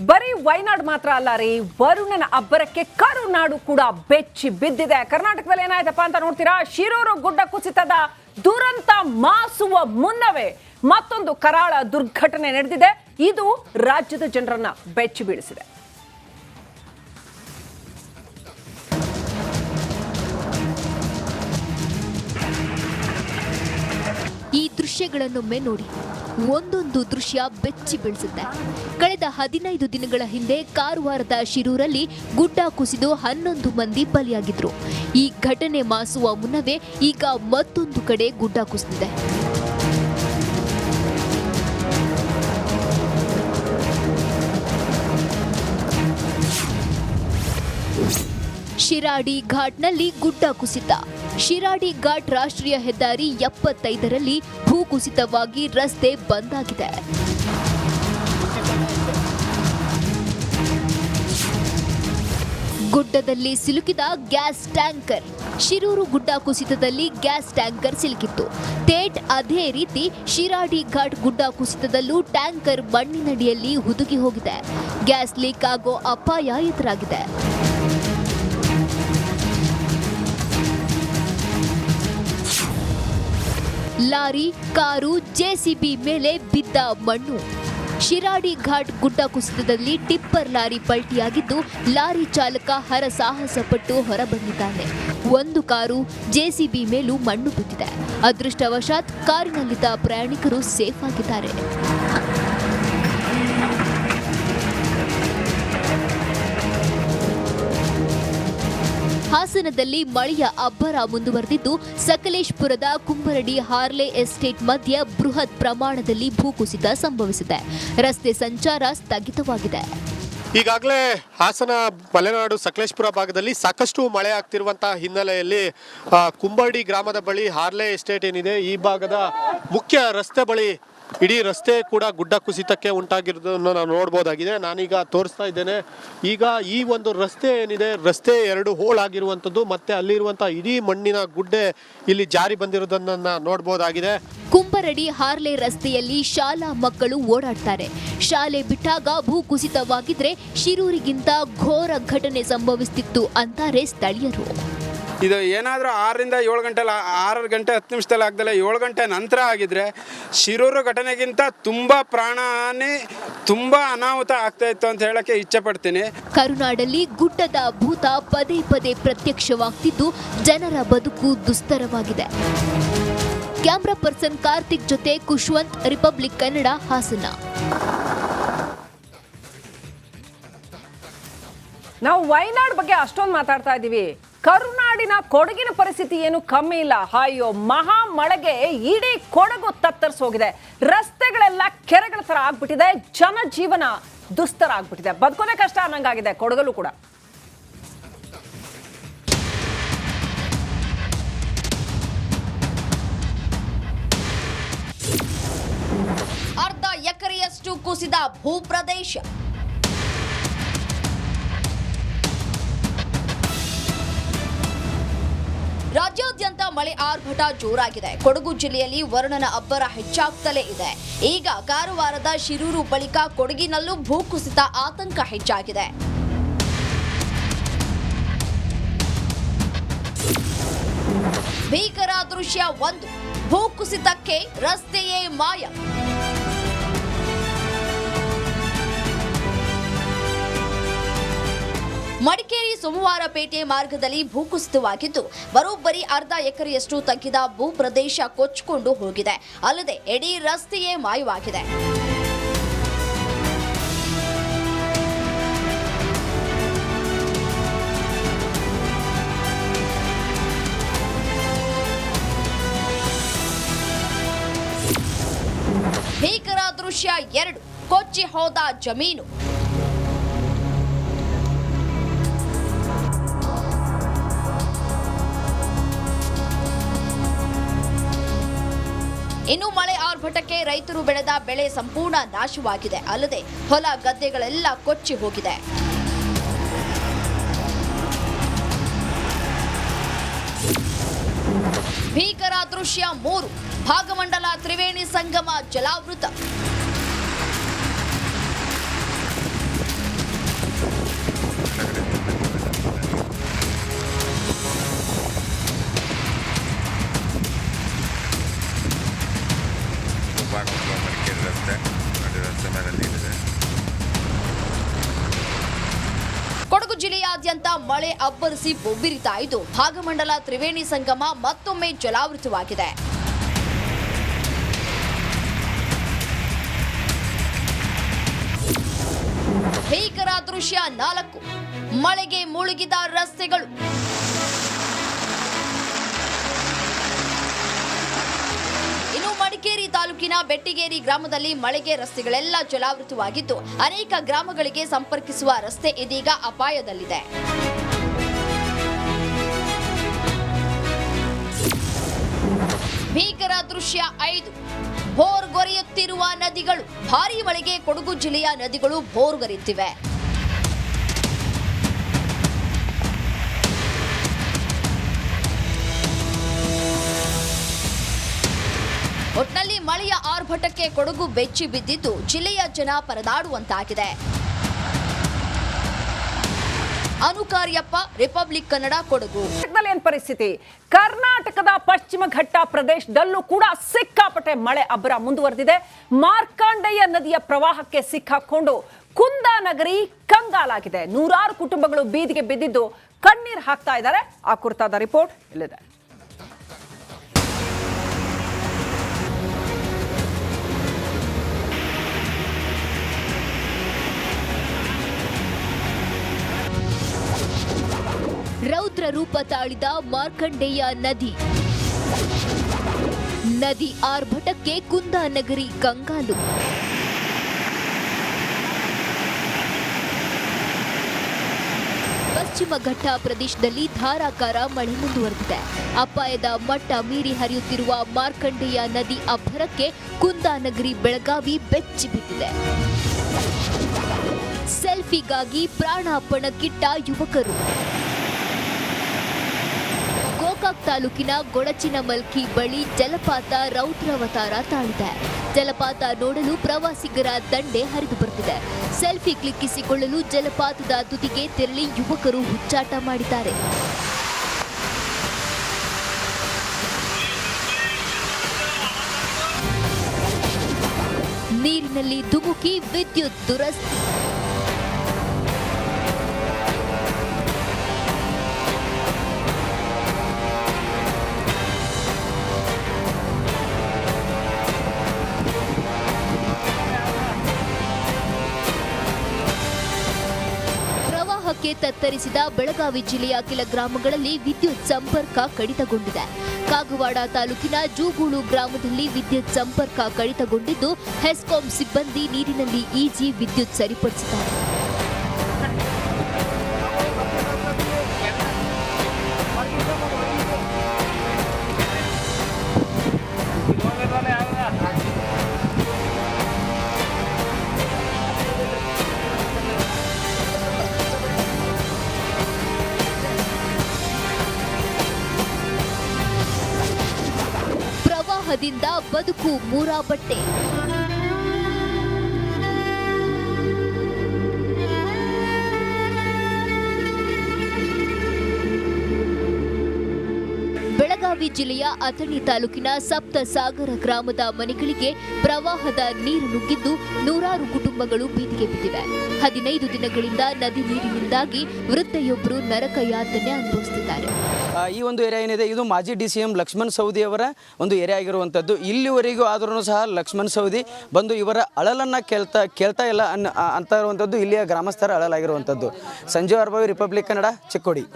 ಬರೀ ವೈನಾಡ್ ಮಾತ್ರ ಅಲ್ಲ ರೀ, ವರುಣನ ಅಬ್ಬರಕ್ಕೆ ಕರುನಾಡು ಕೂಡ ಬೆಚ್ಚಿ ಬಿದ್ದಿದೆ. ಕರ್ನಾಟಕದಲ್ಲಿ ಏನಾಯ್ತಪ್ಪ ಅಂತ ನೋಡ್ತೀರಾ? ಶಿರೂರು ಗುಡ್ಡ ಕುಸಿತದ ದುರಂತ ಮಾಸುವ ಮುನ್ನವೇ ಮತ್ತೊಂದು ಕರಾಳ ದುರ್ಘಟನೆ ನಡೆದಿದೆ. ಇದು ರಾಜ್ಯದ ಜನರನ್ನ ಬೆಚ್ಚಿ ಬೀಳಿಸಿದೆ. ಈ ದೃಶ್ಯಗಳನ್ನೊಮ್ಮೆ ನೋಡಿ. ಒಂದೊಂದು ದೃಶ್ಯ ಬೆಚ್ಚಿ ಬೀಳಿಸುತ್ತೆ. ಕಳೆದ ಹದಿನೈದು ದಿನಗಳ ಹಿಂದೆ ಕಾರವಾರದ ಶಿರೂರಲ್ಲಿ ಗುಡ್ಡ ಕುಸಿದು ಹನ್ನೊಂದು ಮಂದಿ ಬಲಿಯಾಗಿದ್ರು. ಈ ಘಟನೆ ಮಾಸುವ ಮುನ್ನವೇ ಈಗ ಮತ್ತೊಂದು ಕಡೆ ಗುಡ್ಡ ಕುಸಿದಿದೆ. ಶಿರಾಡಿ ಘಾಟ್ನಲ್ಲಿ ಗುಡ್ಡ ಕುಸಿತ. ಶಿರಾಡಿ ಘಾಟ್ ರಾಷ್ಟ್ರೀಯ ಹೆದ್ದಾರಿ ಎಪ್ಪತ್ತೈದರಲ್ಲಿ ಭೂಕುಸಿತವಾಗಿ ರಸ್ತೆ ಬಂದ್ ಆಗಿದೆ ಗುಡ್ಡದಲ್ಲಿ ಸಿಲುಕಿದ ಗ್ಯಾಸ್ ಟ್ಯಾಂಕರ್. ಶಿರೂರು ಗುಡ್ಡ ಕುಸಿತದಲ್ಲಿ ಗ್ಯಾಸ್ ಟ್ಯಾಂಕರ್ ಸಿಲುಕಿತ್ತು. ತೇಟ್ ಅದೇ ರೀತಿ ಶಿರಾಡಿ ಘಾಟ್ ಗುಡ್ಡ ಕುಸಿತದಲ್ಲೂ ಟ್ಯಾಂಕರ್ ಮಣ್ಣಿನಡಿಯಲ್ಲಿ ಹುದುಗಿ ಹೋಗಿದೆ. ಗ್ಯಾಸ್ ಲೀಕ್ ಆಗೋ ಅಪಾಯ ಎದುರಾಗಿದೆ. ಲಾರಿ, ಕಾರು ಜೆಸಿಬಿ ಮೇಲೆ ಬಿದ್ದ ಮಣ್ಣು. ಶಿರಾಡಿ ಘಾಟ್ ಗುಡ್ಡ ಕುಸಿತದಲ್ಲಿ ಟಿಪ್ಪರ್ ಲಾರಿ ಪಲ್ಟಿಯಾಗಿದ್ದು, ಲಾರಿ ಚಾಲಕ ಹರಸಾಹಸಪಟ್ಟು ಹೊರಬಂದಿದ್ದಾನೆ. ಒಂದು ಕಾರು ಜೆಸಿಬಿ ಮೇಲೂ ಮಣ್ಣು ಬಿದ್ದಿದೆ. ಅದೃಷ್ಟವಶಾತ್ ಕಾರಿನಲ್ಲಿದ್ದ ಪ್ರಯಾಣಿಕರು ಸೇಫ್ ಆಗಿದ್ದಾರೆ. ಹಾಸನದಲ್ಲಿ ಮಳೆಯ ಅಬ್ಬರ ಮುಂದುವರೆದಿದ್ದು, ಸಕಲೇಶ್ಪುರದ ಕುಂಬರಡಿ ಹಾರ್ಲೆ ಎಸ್ಟೇಟ್ ಮಧ್ಯ ಬೃಹತ್ ಪ್ರಮಾಣದಲ್ಲಿ ಭೂಕುಸಿತ ಸಂಭವಿಸಿದೆ. ರಸ್ತೆ ಸಂಚಾರ ಸ್ಥಗಿತವಾಗಿದೆ. ಈಗಾಗಲೇ ಹಾಸನ, ಮಲೆನಾಡು, ಸಕಲೇಶ್ಪುರ ಭಾಗದಲ್ಲಿ ಸಾಕಷ್ಟು ಮಳೆ ಆಗ್ತಿರುವಂತಹ ಹಿನ್ನೆಲೆಯಲ್ಲಿ ಕುಂಬರ್ಡಿ ಗ್ರಾಮದ ಬಳಿ ಹಾರ್ಲೆ ಎಸ್ಟೇಟ್ ಏನಿದೆ, ಈ ಭಾಗದ ಮುಖ್ಯ ರಸ್ತೆ ಬಳಿ ಇಡೀ ರಸ್ತೆ ಕೂಡ ಗುಡ್ಡ ಕುಸಿತಕ್ಕೆ ಉಂಟಾಗಿರೋದನ್ನು ನಾವು ನೋಡ್ಬೋದಾಗಿದೆ. ನಾನೀಗ ತೋರಿಸ್ತಾ ಇದ್ದೇನೆ. ಈಗ ಈ ಒಂದು ರಸ್ತೆ ಏನಿದೆ, ರಸ್ತೆ ಎರಡು ಹೋಳಾಗಿರುವಂಥದ್ದು ಮತ್ತೆ ಅಲ್ಲಿರುವಂಥ ಇಡೀ ಮಣ್ಣಿನ ಗುಡ್ಡೆ ಇಲ್ಲಿ ಜಾರಿ ಬಂದಿರೋದನ್ನ ನೋಡ್ಬೋದಾಗಿದೆ. ಕುಂಬರಡಿ ಹಾರ್ಲೆ ರಸ್ತೆಯಲ್ಲಿ ಶಾಲಾ ಮಕ್ಕಳು ಓಡಾಡ್ತಾರೆ. ಶಾಲೆ ಬಿಟ್ಟಾಗ ಭೂಕುಸಿತವಾಗಿದ್ರೆ ಶಿರೂರಿಗಿಂತ ಘೋರ ಘಟನೆ ಸಂಭವಿಸ್ತಿತ್ತು ಅಂತಾರೆ ಸ್ಥಳೀಯರು. ಇದು ಏನಾದರೂ ಆರರಿಂದ ಏಳು ಗಂಟೆಲ್ಲ ಆರು ಗಂಟೆ ಹತ್ತು ನಿಮಿಷದಲ್ಲಿ ಆಗ್ದಲ್ಲ ಏಳು ಗಂಟೆ ನಂತರ ಆಗಿದ್ರೆ ಶಿರೂರು ಘಟನೆಗಿಂತ ತುಂಬ ಪ್ರಾಣಹಾನಿ ತುಂಬ ಅನಾಹುತ ಆಗ್ತಾ ಇತ್ತು ಅಂತ ಹೇಳಕ್ಕೆ ಇಚ್ಛೆ ಪಡ್ತೀನಿ. ಕರುನಾಡಲ್ಲಿ ಗುಡ್ಡದ ಭೂತ ಪದೇ ಪದೇ ಪ್ರತ್ಯಕ್ಷವಾಗ್ತಿದ್ದು ಜನರ ಬದುಕು ದುಸ್ತರವಾಗಿದೆ. ಕ್ಯಾಮ್ರಾ ಪರ್ಸನ್ ಕಾರ್ತಿಕ್ ಜೊತೆ ಕುಶ್ವಂತ್ ರಿಪಬ್ಲಿಕ್ ಕನ್ನಡ ಹಾಸನ. ನಾವು ವಯನಾಡ್ ಬಗ್ಗೆ ಅಷ್ಟೊಂದು ಮಾತಾಡ್ತಾ ಇದ್ದೀವಿ ಕರುನಾಡಿನ ಕೊಡಗಿನ ಪರಿಸ್ಥಿತಿ ಏನು ಕಮ್ಮಿ ಇಲ್ಲ. ಅಯ್ಯೋ, ಮಹಾ ಮಳೆಗೆ ಇಡೀ ಕೊಡಗು ತತ್ತರಿಸೋಗಿದೆ. ರಸ್ತೆಗಳೆಲ್ಲ ಕೆರೆಗಳ ತರ ಆಗ್ಬಿಟ್ಟಿದೆ. ಜನಜೀವನ ದುಸ್ತರ ಆಗ್ಬಿಟ್ಟಿದೆ. ಬದುಕೋದೇ ಕಷ್ಟ ಅನ್ನಂಗಾಗಿದೆ. ಕೊಡಗಲು ಕೂಡ. ಅರ್ಧ ಎಕರೆಯಷ್ಟು ಕುಸಿದ ಭೂಪ್ರದೇಶ. ರಾಜ್ಯಾದ್ಯಂತ ಮಳೆ ಆರ್ಭಟ ಜೋರಾಗಿದೆ. ಕೊಡಗು ಜಿಲ್ಲೆಯಲ್ಲಿ ವರುಣನ ಅಬ್ಬರ ಹೆಚ್ಚಾಗ್ತಲೇ ಇದೆ. ಈಗ ಕಾರವಾರದ ಶಿರೂರು ಬಳಿಕ ಕೊಡಗಿನಲ್ಲೂ ಭೂಕುಸಿತ ಆತಂಕ ಹೆಚ್ಚಾಗಿದೆ. ಭೀಕರ ದೃಶ್ಯ ಒಂದು. ಭೂಕುಸಿತಕ್ಕೆ ರಸ್ತೆಯೇ ಮಾಯ. ಸೋಮವಾರಪೇಟೆ ಮಾರ್ಗದಲ್ಲಿ ಭೂಕುಸಿತವಾಗಿದ್ದು ಬರೋಬ್ಬರಿ ಅರ್ಧ ಎಕರೆಯಷ್ಟು ತಗ್ಗಿದ ಭೂ ಪ್ರದೇಶ ಕೊಚ್ಚಿಕೊಂಡು ಹೋಗಿದೆ. ಅಲ್ಲದೆ ಇಡೀ ರಸ್ತೆಯೇ ಮಾಯವಾಗಿದೆ. ಭೀಕರ ದೃಶ್ಯ ಎರಡು. ಕೊಚ್ಚಿ ಹೋದ ಜಮೀನು. ಇನ್ನು ಮಳೆ ಆರ್ಭಟಕ್ಕೆ ರೈತರು ಬೆಳೆದ ಬೆಳೆ ಸಂಪೂರ್ಣ ನಾಶವಾಗಿದೆ. ಅಲ್ಲದೆ ಹೊಲ ಗದ್ದೆಗಳೆಲ್ಲ ಕೊಚ್ಚಿ ಹೋಗಿದೆ. ಭೀಕರ ದೃಶ್ಯ ಮೂರು. ಭಾಗಮಂಡಲ ತ್ರಿವೇಣಿ ಸಂಗಮ ಜಲಾವೃತ. ರಾಜ್ಯಾದ್ಯಂತ ಮಳೆ ಅಬ್ಬರಿಸಿ ಬೊಬ್ಬಿರಿತಾ ಇದ್ದು, ಭಾಗಮಂಡಲ ತ್ರಿವೇಣಿ ಸಂಗಮ ಮತ್ತೊಮ್ಮೆ ಜಲಾವೃತವಾಗಿದೆ. ಭೀಕರ ದೃಶ್ಯ ನಾಲ್ಕು. ಮಳೆಗೆ ಮುಳುಗಿದ ರಸ್ತೆಗಳು. ಇನ್ನು ಮಡಿಕೇರಿ ತಾಲೂಕಿನ ಬೆಟ್ಟಿಗೇರಿ ಗ್ರಾಮದಲ್ಲಿ ಮಳೆಗೆ ರಸ್ತೆಗಳೆಲ್ಲ ಜಲಾವೃತವಾಗಿದ್ದು ಅನೇಕ ಗ್ರಾಮಗಳಿಗೆ ಸಂಪರ್ಕಿಸುವ ರಸ್ತೆ ಇದೀಗ ಅಪಾಯದಲ್ಲಿದೆ. ಭೀಕರ ದೃಶ್ಯ ಐದು. ಭೋರ್ಗೊರೆಯುತ್ತಿರುವ ನದಿಗಳು. ಭಾರಿ ಮಳೆಗೆ ಕೊಡಗು ಜಿಲ್ಲೆಯ ನದಿಗಳು ಭೋರ್ಗರೆಯುತ್ತಿವೆ ಒಟ್ನಲ್ಲಿ ಮಳೆಯ ಆರ್ಭಟಕ್ಕೆ ಕೊಡಗು ಬೆಚ್ಚಿ ಬಿದ್ದಿದ್ದು ಜಿಲ್ಲೆಯ ಜನ ಪರದಾಡುವಂತಾಗಿದೆ. ಅನುಕಾರ್ಯಪ್ಪ, ರಿಪಬ್ಲಿಕ್ ಕನ್ನಡ, ಕೊಡಗು. ಏನ್ ಪರಿಸ್ಥಿತಿ? ಕರ್ನಾಟಕದ ಪಶ್ಚಿಮ ಘಟ್ಟ ಪ್ರದೇಶದಲ್ಲೂ ಕೂಡ ಸಿಕ್ಕಾಪಟ್ಟೆ ಮಳೆ ಅಬ್ಬರ ಮುಂದುವರೆದಿದೆ. ಮಾರ್ಕಾಂಡೆಯ ನದಿಯ ಪ್ರವಾಹಕ್ಕೆ ಸಿಕ್ಕಾಕೊಂಡು ಕುಂದಾನಗರಿ ಕಂಗಾಲಾಗಿದೆ. ನೂರಾರು ಕುಟುಂಬಗಳು ಬೀದಿಗೆ ಬಿದ್ದಿದ್ದು ಕಣ್ಣೀರು ಹಾಕ್ತಾ ಇದ್ದಾರೆ. ಆ ಕುರಿತಾದ ರಿಪೋರ್ಟ್ ಇಲ್ಲಿದೆ. ರೂಪ ತಾಳಿದ ಮಾರ್ಕಂಡೇಯ ನದಿ. ನದಿ ಆರ್ಭಟಕ್ಕೆ ಕುಂದಾನಗರಿ ಕಂಗಾಲು. ಪಶ್ಚಿಮ ಘಟ್ಟ ಪ್ರದೇಶದಲ್ಲಿ ಧಾರಾಕಾರ ಮಳೆ ಮುಂದುವರೆದಿದೆ. ಅಪಾಯದ ಮಟ್ಟ ಮೀರಿ ಹರಿಯುತ್ತಿರುವ ಮಾರ್ಕಂಡೇಯ ನದಿ ಅಬ್ಬರಕ್ಕೆ ಕುಂದಾನಗರಿ ಬೆಳಗಾವಿ ಬೆಚ್ಚಿ ಬಿದ್ದಿದೆ. ಸೆಲ್ಫಿಗಾಗಿ ಪ್ರಾಣಾಪಣಕ್ಕಿಟ್ಟ ಯುವಕರು. ಗೋಕಾಕ್ ತಾಲೂಕಿನ ಗೊಡಚಿನ ಮಲ್ಕಿ ಬಳಿ ಜಲಪಾತ ರೌದ್ರಾವತಾರ ತಾಳಿದೆ. ಜಲಪಾತ ನೋಡಲು ಪ್ರವಾಸಿಗರ ದಂಡೆ ಹರಿದು ಬರುತ್ತಿದೆ ಸೆಲ್ಫಿ ಕ್ಲಿಕ್ಕಿಸಿಕೊಳ್ಳಲು ಜಲಪಾತದ ತುದಿಗೆ ತೆರಳಿ ಯುವಕರು ಹುಚ್ಚಾಟ ಮಾಡಿದ್ದಾರೆ. ನೀರಿನಲ್ಲಿ ದುಮುಕಿ ವಿದ್ಯುತ್ ದುರಸ್ತಿ ಪ್ರವಾಹಕ್ಕೆ ತತ್ತರಿಸಿದ ಬೆಳಗಾವಿ ಜಿಲ್ಲೆಯ ಕೆಲ ಗ್ರಾಮಗಳಲ್ಲಿ ವಿದ್ಯುತ್ ಸಂಪರ್ಕ ಕಡಿತಗೊಂಡಿದೆ. ಕಾಗವಾಡ ತಾಲೂಕಿನ ಜೂಗೂಳು ಗ್ರಾಮದಲ್ಲಿ ವಿದ್ಯುತ್ ಸಂಪರ್ಕ ಕಡಿತಗೊಂಡಿದ್ದು, ಹೆಸ್ಕಾಂ ಸಿಬ್ಬಂದಿ ನೀರಿನಲ್ಲಿ ಈಜಿ ವಿದ್ಯುತ್ ಸರಿಪಡಿಸಿದ್ದಾರೆ. ಪ್ರವಾಹದಿಂದ ಬದುಕು ಮೂರಾಬಟ್ಟೆ. ಬೆಳಗಾವಿ ಜಿಲ್ಲೆಯ ಅಥಣಿ ತಾಲೂಕಿನ ಸಪ್ತಸಾಗರ ಗ್ರಾಮದ ಮನೆಗಳಿಗೆ ಪ್ರವಾಹದ ನೀರು ನುಗ್ಗಿದ್ದು ನೂರಾರು ಕುಟುಂಬಗಳು ಬೀದಿಗೆ ಬಿದ್ದಿವೆ. ಹದಿನೈದು ದಿನಗಳಿಂದ ನದಿ ನೀರಿನಿಂದಾಗಿ ವೃದ್ಧೆಯೊಬ್ಬರು ನರಕ ಯಾತನೆ ಅನುಭವಿಸುತ್ತಿದ್ದಾರೆ. ಈ ಒಂದು ಏರಿಯಾ ಏನಿದೆ, ಇದು ಮಾಜಿ D C M Laxman Savadi ಅವರ ಒಂದು ಏರಿಯಾ ಆಗಿರುವಂಥದ್ದು. ಇಲ್ಲಿವರೆಗೂ ಆದ್ರೂ ಸಹ ಲಕ್ಷ್ಮಣ್ ಸೌದಿ ಬಂದು ಇವರ ಅಳಲನ್ನು ಕೇಳ್ತಾ ಕೇಳ್ತಾ ಇಲ್ಲ ಅನ್ನ ಅಂತ ಇರುವಂಥದ್ದು ಇಲ್ಲಿಯ ಗ್ರಾಮಸ್ಥರ ಅಳಲಾಗಿರುವಂಥದ್ದು. ಸಂಜೀವ್ ಅರ್ಭವಿ ರಿಪಬ್ಲಿಕ್ ಕನ್ನಡ, ಚಿಕ್ಕೋಡಿ.